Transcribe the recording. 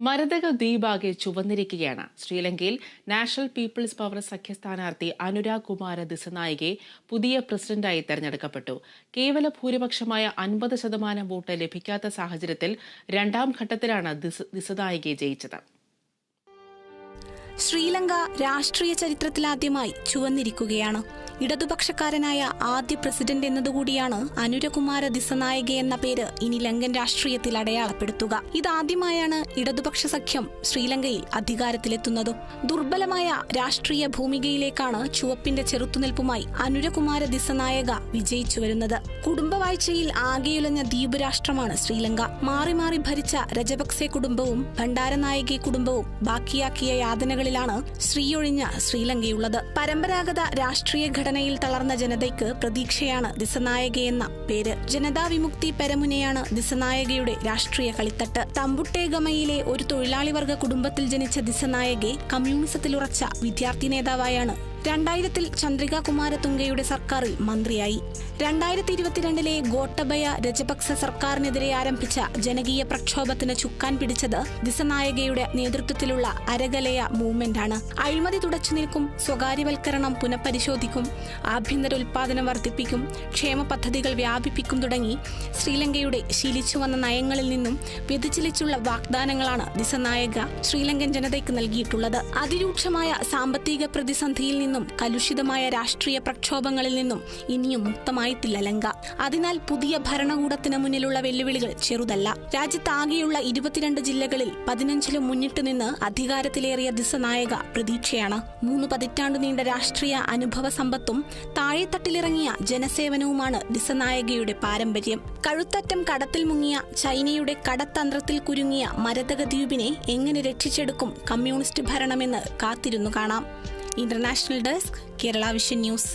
മരതക ദ്വീപാകെ ചുവന്നിരിക്കുകയാണ്. ശ്രീലങ്കയിൽ national people's power സഖ്യ സ്ഥാനാർത്ഥി അനുരാഗ് കുമാര ദിസനായികെ പുതിയ പ്രസിഡന്റായി തെരഞ്ഞെടുക്കപ്പെട്ടു. കേവല ഭൂരിപക്ഷമായ അൻപത് ശതമാനം വോട്ട് ലഭിക്കാത്ത സാഹചര്യത്തിൽ രണ്ടാം ഘട്ടത്തിലാണ് ദിസ- ദിസനായികെ ജയിച്ചത്. ശ്രീലങ്ക രാഷ്ട്രീയ ചരിത്രത്തിലാദ്യമായി ചുവന്നിരിക്കുകയാണ്. ഇടതുപക്ഷക്കാരനായ ആദ്യ പ്രസിഡന്റ് എന്നതുകൂടിയാണ് അനുരകുമാര ദിസനായക എന്ന പേര് ഇനി ലങ്കൻ രാഷ്ട്രീയത്തിൽ അടയാളപ്പെടുത്തുക. ഇതാദ്യമായാണ് ഇടതുപക്ഷ സഖ്യം ശ്രീലങ്കയിൽ അധികാരത്തിലെത്തുന്നതും. ദുർബലമായ രാഷ്ട്രീയ ഭൂമികയിലേക്കാണ് ചുവപ്പിന്റെ ചെറുത്തുനിൽപ്പുമായി അനുരകുമാര ദിസനായക വിജയിച്ചു വരുന്നത്. കുടുംബവാഴ്ചയിൽ ആകെയുലഞ്ഞ ദ്വീപ് രാഷ്ട്രമാണ് ശ്രീലങ്ക. മാറി മാറി ഭരിച്ച രജപക്സെ കുടുംബവും ഭണ്ഡാരനായകെ കുടുംബവും ബാക്കിയാക്കിയ യാതനകളിലാണ് ശ്രീയൊഴിഞ്ഞ ശ്രീലങ്കയുള്ളത്. പരമ്പരാഗത രാഷ്ട്രീയ ഘടനയിൽ തളർന്ന ജനതയ്ക്ക് പ്രതീക്ഷയാണ് ദിസനായകയെന്ന പേര്. ജനതാ വിമുക്തി പെരമുനയാണ് ദിസനായകയുടെ രാഷ്ട്രീയ കളിത്തട്ട്. തമ്പുട്ടേഗമയിലെ ഒരു തൊഴിലാളി വർഗ കുടുംബത്തിൽ ജനിച്ച ദിസനായകെ കമ്മ്യൂണിസത്തിലുറച്ച വിദ്യാർത്ഥി നേതാവായാണ് രണ്ടായിരത്തിൽ ചന്ദ്രിക കുമാരതുംഗയുടെ സർക്കാരിൽ മന്ത്രിയായി. രണ്ടായിരത്തി ഇരുപത്തിരണ്ടിലെ ഗോട്ടബയ രജപക്സ സർക്കാരിനെതിരെ ആരംഭിച്ച ജനകീയ പ്രക്ഷോഭത്തിന് ചുക്കാൻ പിടിച്ചത് ദിസനായകയുടെ നേതൃത്വത്തിലുള്ള അരകലയ മൂവ്മെന്റാണ്. അഴിമതി തുടച്ചു നിൽക്കും സ്വകാര്യവൽക്കരണം പുനഃപരിശോധിക്കും ആഭ്യന്തര ഉൽപാദനം വർദ്ധിപ്പിക്കും ക്ഷേമ പദ്ധതികൾ വ്യാപിപ്പിക്കും തുടങ്ങി ശ്രീലങ്കയുടെ ശീലിച്ചു വന്ന നയങ്ങളിൽ നിന്നും വ്യതിചലിച്ചുള്ള വാഗ്ദാനങ്ങളാണ് ദിസനായക ശ്രീലങ്കൻ ജനതയ്ക്ക് നൽകിയിട്ടുള്ളത്. അതിരൂക്ഷമായ സാമ്പത്തിക പ്രതിസന്ധിയിൽ നിന്നും കലുഷിതമായ രാഷ്ട്രീയ പ്രക്ഷോഭങ്ങളിൽ നിന്നും ഇനിയും മുക്തമായിട്ടില്ല ലങ്ക. അതിനാൽ പുതിയ ഭരണകൂടത്തിന് മുന്നിലുള്ള വെല്ലുവിളികൾ ചെറുതല്ല. രാജ്യത്താകെയുള്ള ഇരുപത്തിരണ്ട് ജില്ലകളിൽ പതിനഞ്ചിലും മുന്നിട്ട് നിന്ന് അധികാരത്തിലേറിയ ദിസനായക പ്രതീക്ഷയാണ്. മൂന്ന് പതിറ്റാണ്ടു നീണ്ട രാഷ്ട്രീയ അനുഭവ സമ്പത്തും താഴെത്തട്ടിലിറങ്ങിയ ജനസേവനവുമാണ് ദിസനായകയുടെ പാരമ്പര്യം. കഴുത്തറ്റം കടത്തിൽ മുങ്ങിയ ചൈനയുടെ കടത്തന്ത്രത്തിൽ കുരുങ്ങിയ മരതക ദ്വീപിനെ എങ്ങനെ രക്ഷിച്ചെടുക്കും കമ്മ്യൂണിസ്റ്റ് ഭരണമെന്ന് കാത്തിരുന്നു കാണാം. International desk Kerala vision news